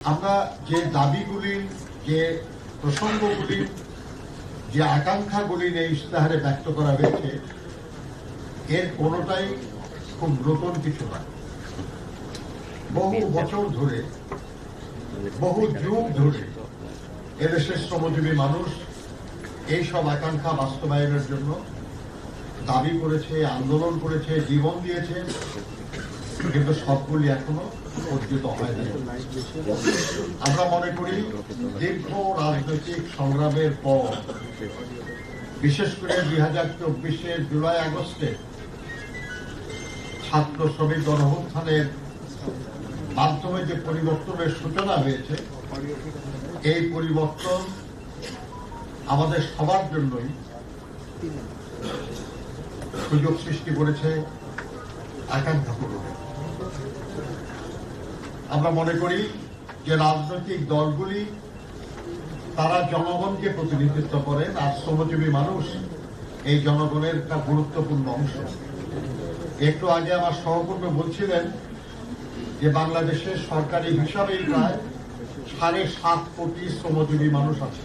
আমরা যে দাবিগুলির যে প্রসঙ্গগুলি, যে আকাঙ্ক্ষাগুলি এই ইশতেহারে ব্যক্ত করা হয়েছে, এর কোনোটাই খুব নতুন কিছু নয়। বহু বছর ধরে, বহু যুগ ধরে এদেশের শ্রমজীবী মানুষ এই সব আকাঙ্ক্ষা বাস্তবায়নের জন্য দাবি করেছে, আন্দোলন করেছে, জীবন দিয়েছে। কিন্তু সবগুলি এখনও অর্জিত হয়নি আমরা মনে করি দীর্ঘ রাজনৈতিক সংগ্রামের পর, বিশেষ করে দুই হাজার চব্বিশের জুলাই আগস্টে ছাত্র শ্রমিক গণঅভ্যুত্থানের মাধ্যমে যে পরিবর্তনের সূচনা হয়েছে, এই পরিবর্তন আমাদের সবার জন্যই সুযোগ সৃষ্টি করেছে আকাঙ্ক্ষা পূরণের আমরা মনে করি যে রাজনৈতিক দলগুলি, তারা জনগণকে প্রতিনিধিত্ব করেন আর শ্রমজীবী মানুষ এই জনগণের একটা গুরুত্বপূর্ণ অংশ। একটু আগে আমার সহকর্মী বলছিলেন যে বাংলাদেশের সরকারি হিসাবেই প্রায় সাড়ে সাত কোটি শ্রমজীবী মানুষ আছে।